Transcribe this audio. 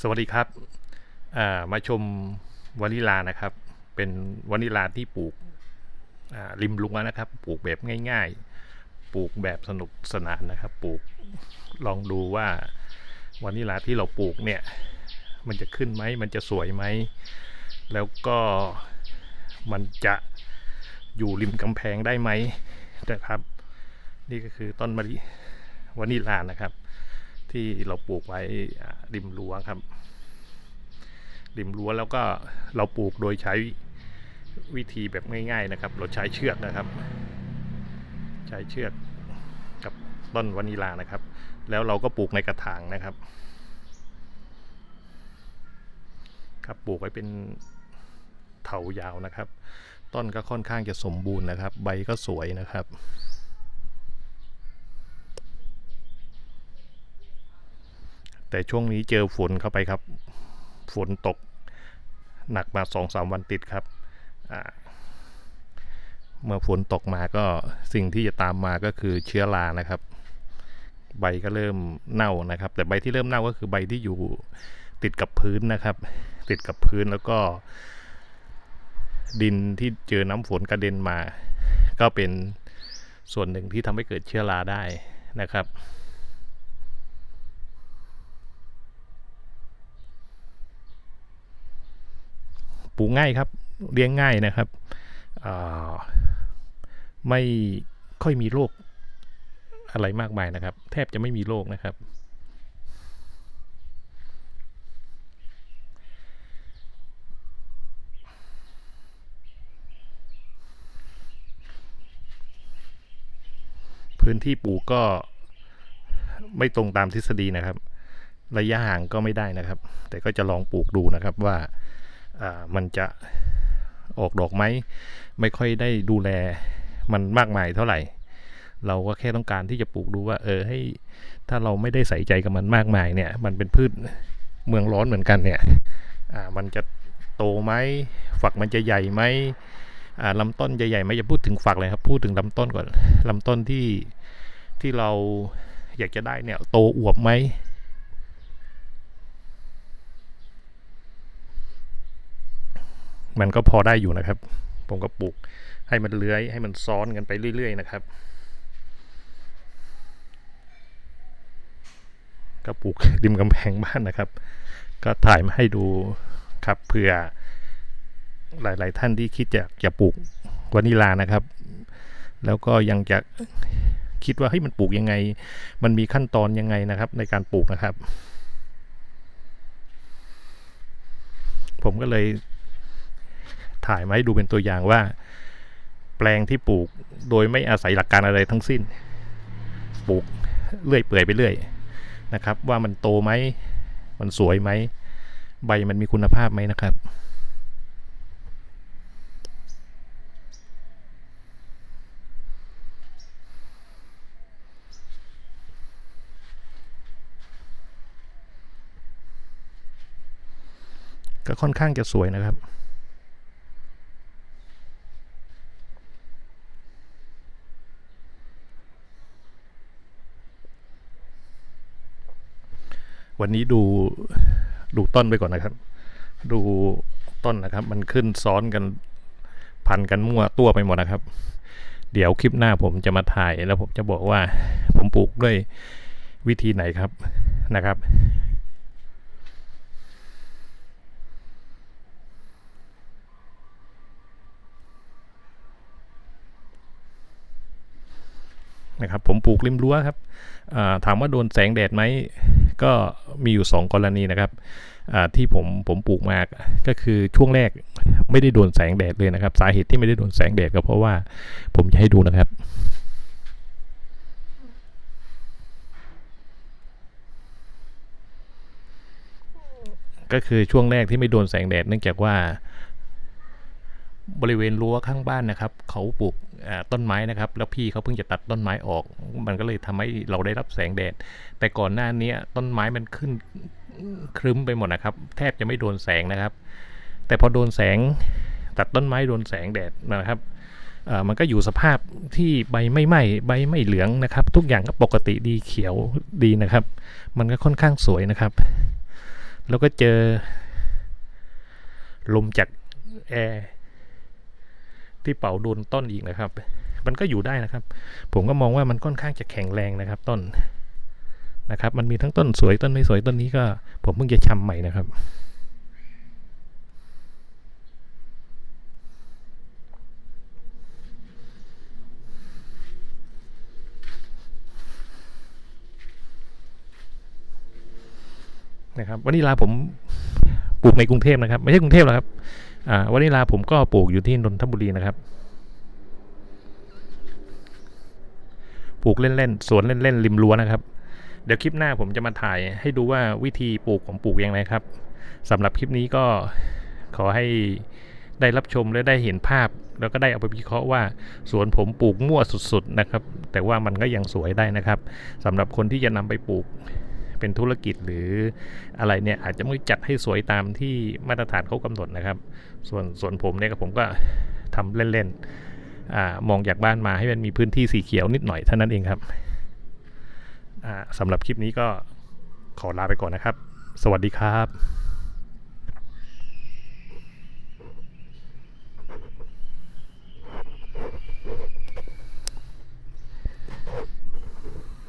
สวัสดีครับมาชมวานิลานะครับ เป็นวานิลาที่ปลูกริมรั้วนะครับ ปลูกแบบง่าย ๆ ปลูกแบบสนุกสนานนะครับ ปลูกลองดูว่าวานิลาที่เราปลูกเนี่ย มันจะขึ้นไหมมันจะสวยไหม แล้วก็มันจะอยู่ริมกำแพงได้ไหมนะครับ นี่ก็คือต้นมะลิวานิลานะครับ ที่เราปลูกไว้ริมรั้วครับ ริมรั้วแล้วก็เราปลูกโดยใช้วิธีแบบง่ายๆนะครับ เราใช้เชือกนะครับ ใช้เชือกกับต้นวานิลานะครับ แล้วเราก็ปลูกในกระถางนะครับ ครับปลูกไว้เป็นเถายาวนะครับ ต้นก็ค่อนข้างจะสมบูรณ์นะครับ ใบก็สวยนะครับ แต่ช่วงนี้เจอฝนเข้าไปครับ ฝนตกหนักมาสองสามวันติดครับเมื่อฝนตกมาก็สิ่งที่จะตามมาก็คือเชื้อรานะครับ ใบก็เริ่มเน่านะครับ แต่ใบที่เริ่มเน่าก็คือใบที่อยู่ติดกับพื้นนะครับ ติดกับพื้นแล้วก็ ดินที่เจอน้ำฝนกระเด็นมา ก็เป็นส่วนหนึ่งที่ทำให้เกิดเชื้อราได้นะครับ ปลูกง่ายครับ เลี้ยงง่ายนะครับไม่ค่อยมีโรคอะไรมากมายนะครับ แทบจะไม่มีโรคนะครับ พื้นที่ปลูกก็ไม่ตรงตามทฤษฎีนะครับ ระยะห่างก็ไม่ได้นะครับ แต่ก็จะลองปลูกดูนะครับว่า มันจะออกดอกไหมไม่ค่อยได้ดูแลมันมากมายเท่าไหร่ เราก็แค่ต้องการที่จะปลูกดูว่า เออให้ถ้าเราไม่ได้ใส่ใจกับมันมากมายเนี่ย มันเป็นพืชเมืองร้อนเหมือนกันเนี่ยอ่ามันจะโตไหมฝักมันจะใหญ่ไหมลำต้นใหญ่ไหมอย่าพูดถึงฝักเลยครับ พูดถึงลำต้นก่อนลำต้นที่ที่เราอยากจะได้เนี่ย โตอวบไหม มันก็พอได้อยู่นะครับ ผมก็ปลูกให้มันเลื้อยให้มันซ้อนกันไปเรื่อย ๆ นะครับ ก็ปลูกริมกำแพงบ้านนะครับ ก็ถ่ายมาให้ดูครับเผื่อหลาย ๆ ท่านที่คิดอยากจะปลูกวานิลานะครับ แล้วก็ยังจะคิดว่าเฮ้ยมันปลูกยังไง มันมีขั้นตอนยังไงนะครับ ในการปลูกนะครับ ผมก็เลย ถ่ายมาให้ดูเป็นตัวอย่างว่า แปลงที่ปลูกโดยไม่อาศัยหลักการอะไรทั้งสิ้น ปลูกเลื่อยเปื่อยไปเรื่อยนะครับ ว่ามันโตไหมมันสวยไหม ใบมันมีคุณภาพไหมนะครับก็ค่อนข้างจะสวยนะครับ วันนี้ดูดูต้นไปก่อนนะครับ ดูต้นนะครับ มันขึ้นซ้อนกันพันกันมั่วตัวไปหมดนะครับ เดี๋ยวคลิปหน้าผมจะมาถ่ายแล้วผมจะบอกว่าผมปลูกด้วยวิธีไหนครับนะครับนะครับผมปลูกริมรั้วครับถามว่าโดนแสงแดดไหมก็ มีอยู่ 2 กรณีนะครับที่ผมผมปลูกมาก็คือช่วงแรกไม่ได้โดนแสงแดดเลยนะครับ สาเหตุที่ไม่ได้โดนแสงแดดก็เพราะว่าผมจะให้ดูนะครับก็คือช่วงแรกที่ไม่โดนแสงแดดเนื่องจากว่า บริเวณรั้วข้างบ้านนะครับเขาปลูกต้นไม้นะครับ แล้วพี่เขาเพิ่งจะตัดต้นไม้ออก มันก็เลยทำให้เราได้รับแสงแดด แต่ก่อนหน้านี้ต้นไม้มันขึ้นครึ้มไปหมดนะครับ แทบจะไม่โดนแสงนะครับ แต่พอโดนแสงตัดต้นไม้โดนแสงแดดนะครับมันก็อยู่สภาพที่ใบไม่ไหม้ใบไม่เหลืองนะครับ ทุกอย่างก็ปกติดีเขียวดีนะครับ มันก็ค่อนข้างสวยนะครับ แล้วก็เจอลมจากแอร์ ที่เป่าโดนต้นอีกนะครับ มันก็อยู่ได้นะครับ ผมก็มองว่ามันค่อนข้างจะแข็งแรงนะครับต้นนะครับ มันมีทั้งต้นสวยต้นไม่สวยต้นนี้ก็ ผมเพิ่งจะชำใหม่นะครับนะครับวานิลาผมปลูกในกรุงเทพนะครับ ไม่ใช่กรุงเทพหรอกครับ วานิลาผมก็ปลูกอยู่ที่นนทบุรีนะครับ ปลูกเล่นๆ สวนเล่นๆ ริมรั้วนะครับ เดี๋ยวคลิปหน้าผมจะมาถ่ายให้ดูว่าวิธีปลูกของปลูกยังไงครับสำหรับคลิปนี้ก็ขอให้ได้รับชมและได้เห็นภาพ แล้วก็ได้เอาไปวิเคราะห์ว่า สวนผมปลูกมั่วสุดๆนะครับ แต่ว่ามันก็ยังสวยได้นะครับสำหรับคนที่จะนำไปปลูก เป็นธุรกิจหรืออะไรเนี่ยอาจจะไม่จัดให้สวยตามที่มาตรฐานเขากำหนดนะครับ ส่วนส่วนผมเนี่ยผมก็ทำเล่นๆมองจากบ้านมาให้มันมีพื้นที่สีเขียวนิดหน่อยเท่านั้นเองครับอ่าสำหรับคลิปนี้ก็ขอลาไปก่อนนะครับ สวัสดีครับ